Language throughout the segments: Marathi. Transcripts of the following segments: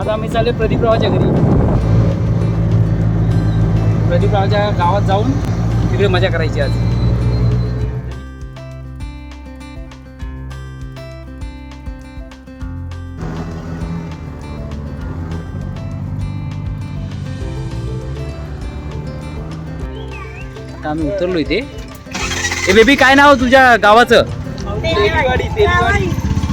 आता आम्ही चालले प्रदीपरावाच्या घरी. प्रदीपरावाच्या गावात जाऊन तिकडे मजा करायची आज. आम्ही उतरलो इथे. ए बेबी काय नाव तुझ्या गावाचं?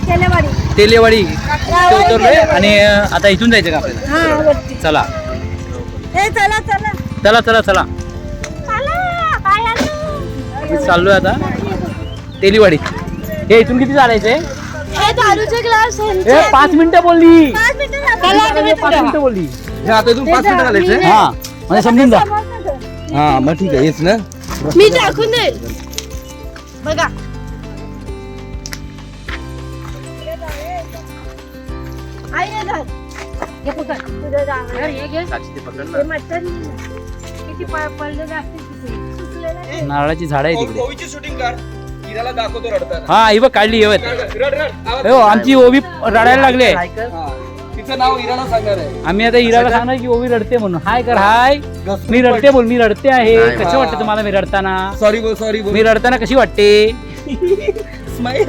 केलेवाडी तेलेवाडी उतरलोय आणि आता इथून जायचं का आपल्याला? हा चला. ए चला चला. चला चाललोय आता. तेलीवाडी. हे इथून किती चालायचंय? हे दारूचे ग्लास ए पाच मिनिटं बोलली. पाच मिनिटं लागले. पाच मिनिटं बोलली. हे आता इथून पाच मिनिटं घालायचं हा म्हणजे समजून जा. हा मग ठीक आहे हेच ना. मी टाकून दे बघा. आई ये धर. तुझं जावं. हे मटण किती प- पडलेलं असते तिथे. सुकलेलं आहे. नारळाची झाड आहे तिकडे ओवीची शूटिंग कर. हिराला दाखवतो रडताना. हा ही बघ काढली बघ. रड रड आवाज हो आमची ओवी रडायला लागले हा. तिचं नाव हिराला सांगणार आहे. आम्ही आता इराला सांगणार की ओवी रडते म्हणून. हाय कर हाय. मी रडते बोल मी रडते आहे. कसं वाटतं तुम्हाला मी रडताना? सॉरी बोल सॉरी बोल. मी रडताना कशी वाटते? स्माईल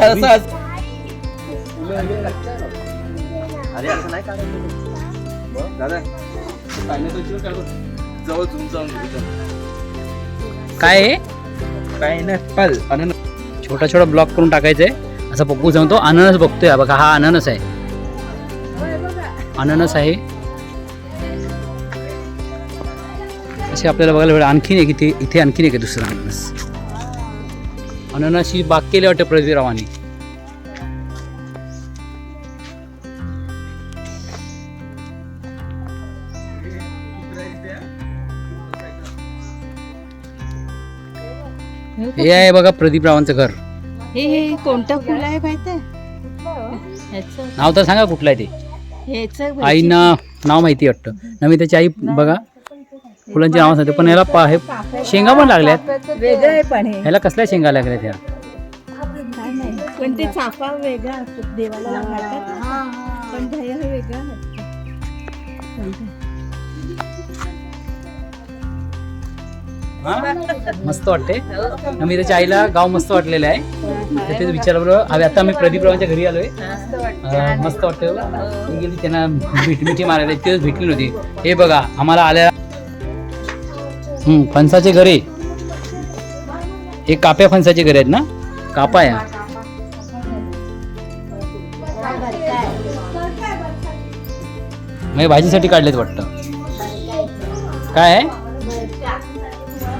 असं दादा. जवळ जाऊन काय पायनॅपल. अननस छोटा छोटा ब्लॉक करून टाकायचंय. असं पप्पू सांगतो अननस बघतोय. बघा हा अननस आहे. अननस आहे. असे आपल्याला बघायला भेटेल आणखीन एक इथे इथे आणखीन एक आहे दुसरं अननस. अननस ही बाग केली वाटते प्रदीरावाने हे आहे बघा प्रदीपरावांचं घर. हे हे कोणतं फुल आहे माहिती नाव तर सांगा कुठलं आहे ते. ह्याचं आईना नाव माहिती वाटतं. ना मी त्याची आई बघा. फुलांची नावं सांगते पण याला पा हे शेंगा पण लागल्यात वेगळं आहे पण हे. ह्याला कसल्या शेंगा लागल्यात ह्या? पण ते चाफा वेगळा देवाला पण दह्या हे मस्त वाटते. मी त्याच्या आईला गाव मस्त वाटलेलं आहे. तेच विचारलं हवे आता मी प्रदीपरावांच्या घरी आलोय. मस्त वाटतं. गेली त्यांना भेट मिठी मारायला तेच भेटली नव्हती. हे बघा आम्हाला आल्या हम्म फणसाचे घरे. हे काप्या फणसाचे घरे आहेत ना? कापा या. म्हणजे भाजीसाठी काढलेत वाटतं. काय आहे?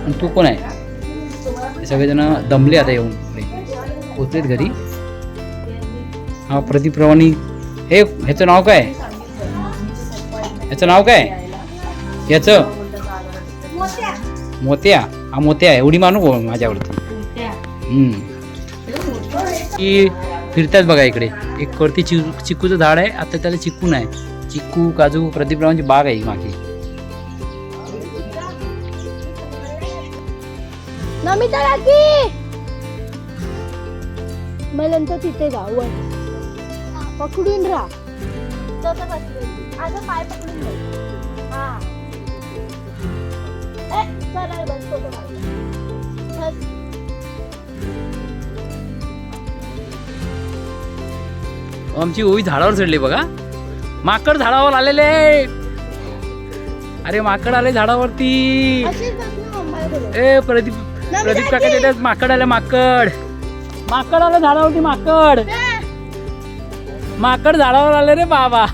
पण तू कोण आहे? सगळेजण दमले आता येऊन पोचलेत घरी. हा प्रदीप रवानी. हे ह्याचं नाव काय? ह्याचं नाव काय? ह्याचं मोत्या. हा मोत्या आहे. एवढी मानू माझ्यावरती. हम्म. की फिरतात बघा इकडे. एक वरती चिकू चिकूचं झाड आहे. आता त्याला चिकू नाही. चिकू काजू प्रदीपरावांची बाग आहे मागे. नमिता राखी मग नंतर तिथे जाऊ. पकडून राहा तसं बसलेली. आता पाय पकडून. हा. ए, बस. आमची ओवी झाडावर चढली बघा माकड झाडावर आलेले. अरे माकड आले झाडावरती. ए प्रदीप प्रदीप काका देतात माकड आले माकड. माकड आले झाडावरती माकड. माकड झाडावर आले रे बाबा?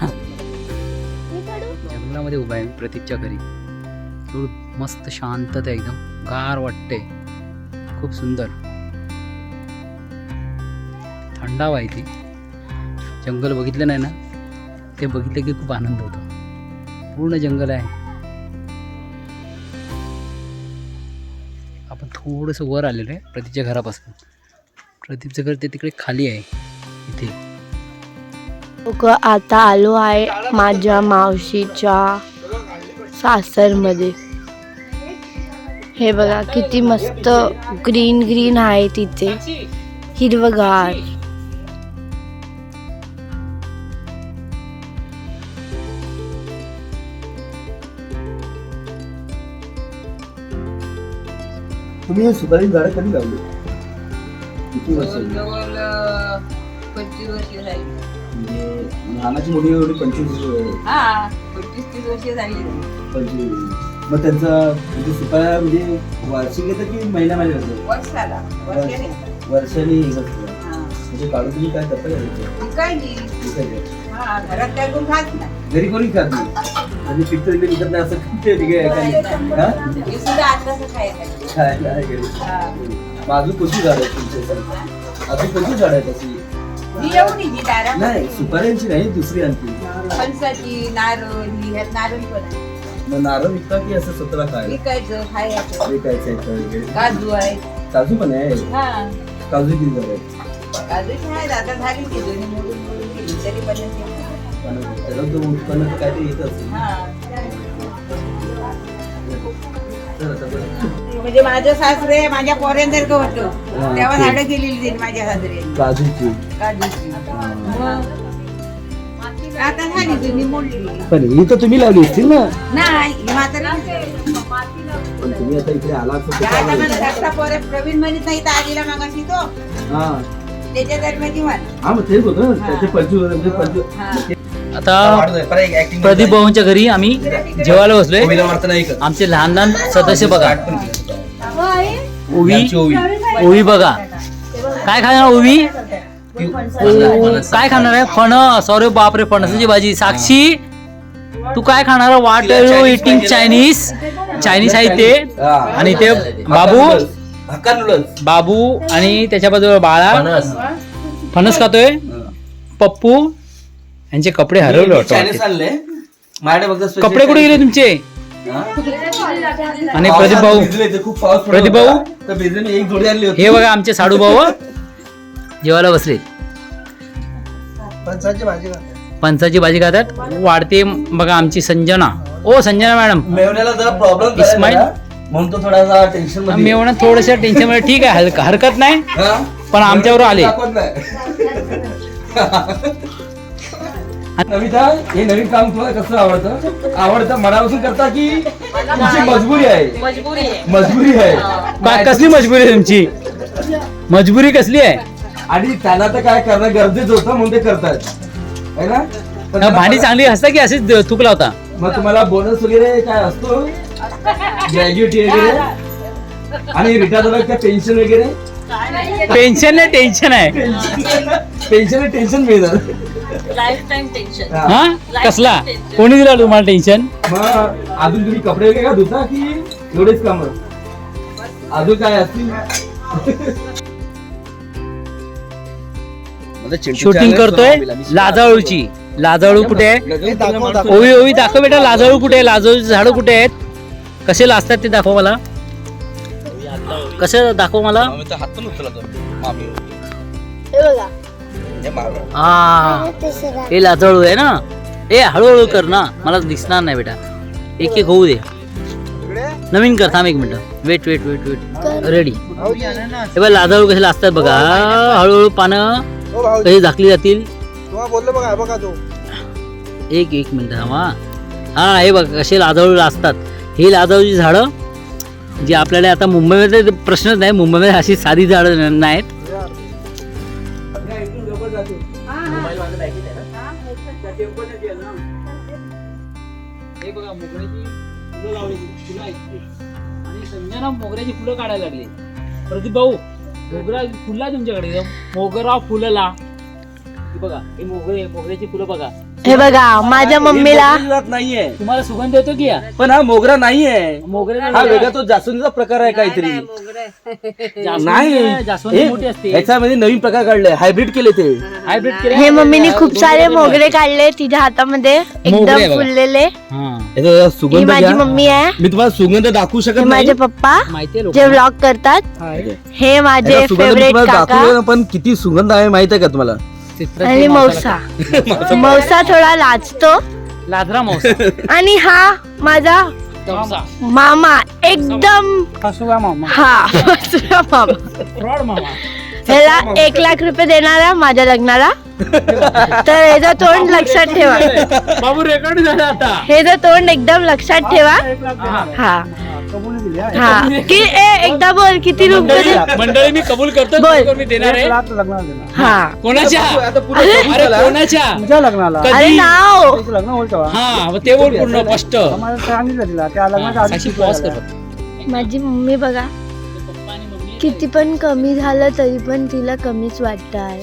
जंगलामध्ये उभा आहे मी प्रदीपच्या घरी. एवढं मस्त शांतता आहे एकदम. गार वाटते खूप सुंदर. थंडावा आहे ती. जंगल बघितलं नाही ना ते बघितलं की खूप आनंद होतो. पूर्ण जंगल आहे. थोडंसं वर आलेलं आहे प्रदीपच्या घरापासून. प्रदीपचं घर ते तिकडे खाली आहे इथे. लोक आता आलो आहे माझ्या मावशीच्या सासरमध्ये. हे बघा किती मस्त ग्रीन ग्रीन आहे तिथे. हिरवगार. तुम्ही हे सुपारी झाडं कधी लावली? किती वर्ष? जवळ अं, पंचवीस वर्ष झाली. म्हणजे लहानाची मोठी एवढी पंचवीस हा पंचवीस तीस वर्ष झाली. पंचवीस मग त्यांचा म्हणजे सुपाऱ्या म्हणजे वार्षिक येतं की महिना महिना येतं वर्षाला वर्षाने वर्षाने येत असतं हा. म्हणजे काढून तुम्ही काय करता काय नाही. हा घरात कोण खात नाही. घरी कोणी खात नाही? म्हणजे तिकडे विकत नाही असं ते ठीक आहे का हा? हे आहे हा. अजून कोणती झाड आहेत तुमच्या अजून कोणती झाड आहेत अशी? ही एवढी जी दारा. नाही सुपाऱ्यांची नाही दुसरी आणखी. फणसाची नारळ ही ह्यात नारळ पण आहे. मग नारळ विकता की असं स्वतःला खायला? विकायचं खायचं. विकायचं आहे का काजू आहे काजू पण आहे? हा. काजू किती आहेत काजूची आहेत आता झाली ती दोन्ही मोडून मोडून गेली तरी पण पण त्याला जो उत्पन्न तर काहीतरी येत असेल. म्हणजे माझं सासरे माझ्या पोऱ्यांसारखं होतं. तेव्हा. झाडं केलेली माझ्या सासरे. काजूची. काजूची. मग आता झाली तुम्ही मोडली. पण ही तर तुम्ही लावली असतील ना. नाही पण तुम्ही आता इकडे आला पोर प्रवीण म्हणत नाही तर आजीला मागाशी तो. हा. त्याच्या दरम्यान हा मग तेच होतं. त्याचे पंचवीस पंचवीस. आता प्रदीप भाऊंच्या घरी आम्ही जेवायला बसलोय. आमचे लहान लहान सदस्य बघा. ओवी ओवी. बघा. काय खाणार ओवी काय खाणार आहे? फणस. अरे बापरे फणसाची भाजी. साक्षी तू काय खाणार? वाट Chinese इटिंग? चायनीज चायनीज आहे ते. आणि ते बाबू? बाबू आणि त्याच्या बाजूला बाळा. फणस. खातोय? पप्पू? यांचे कपडे हरवले वाटतं आणले. माझ्याकडे फक्त special कपडे कुठे गेले तुमचे? हा? आणि प्रदीप भाऊ. पावसात भिजले ते, खूप पाऊस पडत प्रदीप होता. भाऊ? तर भिजले मी एक जोडी आणली होती. हे बघा आमचे साडू भाऊ जेवायला बसले. पंचाची भाजी खातात. वाढते बघा आमची संजना. ओ संजना मॅडम. मेवण्याला जरा प्रॉब्लेम इस्माईल? म्हणून तो थोडासा टेन्शन मी मध्ये थोडस टेन्शनमध्ये. ठीक आहे हलक- हरकत नाही. हा? पण आमच्यावर आले. दाखवत नाही. नमिता हे नवीन काम तुम्हाला कसं आवडतं? आवडतं मनापासून करता की तुमची मजबुरी आहे? मजबुरी आहे. का- कसली मजबुरी आहे तुमची? मजबुरी कसली आहे? आणि त्यांना तर काय करणं गरजेचं होतं म्हणून ते करतात है ना? पण भांडी चांगली असता की अशीच द- थुकला होता मग तुम्हाला बोनस वगैरे काय असतो? ग्रॅज्युएटी वगैरे? आणि रिटायर झालं का पेन्शन वगैरे? टेन्शन नाही. टेन्शन आहे. पेन्शन टेन्शन मिळणार. हा. हा? कसला? कोणी दिला तुम्हाला टेन्शन मग अजून तुम्ही कपडे वगैरे का धुता की एवढेच काम? अजून काय असतील? शूटिंग करतोय लाजाळूची. लाजाळू कुठे? आहे ओवी ओवी दाखव बेटा लाजाळू कुठे? आहे लाजाळूची झाडं कुठे आहेत? कसे लाजतात ते दाखव मला. कसे दाखव मला? हात पण मामी हे हे. हा हे लाजाळू आहे ना? ए हळूहळू कर ना. मला दिसणार नाही बेटा. एक एक होऊ दे. नवीन कर थांब एक minute. Wait wait wait wait ready हे बघ लाजाळू कसे लाजतात बघा. हळूहळू पानं कशी झाकली जातील. एक एक मिनिट थांबा. हा हे बघ कसे लाजाळू लाजतात. ही लाजाळूची झाडं जी आपल्याला आता मुंबईमध्ये प्रश्नच नाही मुंबईमध्ये अशी साधी झाडं नाहीत. संजना मोगऱ्याची फुलं काढायला लागली. प्रदीप भाऊ मोगरा फुलं आहे तुमच्याकडे. मोगरा फुलला. हे बघा हे मोगरे मोगऱ्याची फुलं बघा. हे बघा माझ्या मम्मीला जात नाहीये. तुम्हाला सुगंध येतो की या? पण हा मोगरा नाहीये. मोगरे हा वेगळा तो जास्वंदीचा प्रकार आहे काहीतरी. नाही जास्वंदी हे- मोठी असते. याच्यामध्ये नवीन प्रकार काढले हायब्रिड केले ते. हायब्रिड केले. हे मम्मीने खूप सारे मोगरे काढले. तिच्या हातामध्ये मोगरे एकदम बघा. फुललेले. हा. याचा ही सुगंध माझी घ्या. मम्मी आहे. मी तुम्हाला सुगंध दाखवू हे शकत नाही. माझे पप्पा माहितीये जे व्लॉग करतात. हे माझे याचा सुगंध मी फेवरेट तुम्हाला काका. दाखवू पण किती सुगंध आहे माहीत आहे का तुम्हाला? आणि मौसा. मौसा थोडा लाजतो. लाजरा मौसा. आणि हा माझा मौसा. मामा. एकदम मामा. हा दुसरा मामा. फ्रॉड मामा. ह्याला एक लाख रुपये देणारा माझ्या लग्नाला. तर ह्याचं तोंड लक्षात ठेवा. बाबू रेकॉर्ड झाला आता. हे जर तोंड एकदम लक्षात ठेवा. हा. हा. कबूल दिली कि ए एकदा बोल किती रुपये दे- मंडळी मी कबूल करतो बोल. मी देणार एक आहे लग्नाला हा. कोणाच्या? अरे. कोणाच्या? तुझ्या लग्नाला. कधी? अरे नाव. तुझं लग्न होईल तेव्हा. हा मग ते बोल पूर्ण स्पष्ट. आम्हाला सांगितलं तिला त्या लग्नाच्या आधी साक्षी शिकवायला पॉज लागला. कर माझी मम्मी बघा किती पण कमी झालं तरी पण तिला कमीच वाटत आहे.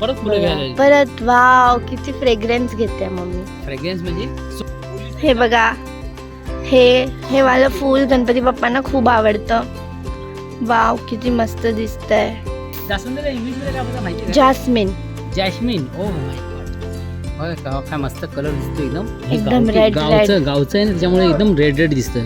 परत पुढे घ्यायला परत वाव किती फ्रेग्रन्स घेते मम्मी. फ्रेग्रन्स म्हणजे? हे बघा. हे हे वालं फूल गणपती बाप्पांना खूप आवडतं. वाव किती मस्त दिसतंय. जास्वंदीला इंग्लिशमध्ये काय बोलतात माहिती आहे जास्मिन. का जॅस्मिन ओ माय गॉड काय मस्त कलर दिसतो एकदम. हे एकदम गावठी- red, गावचं गावचं आहे ना त्याच्यामुळे एकदम रेड रेड दिसतंय.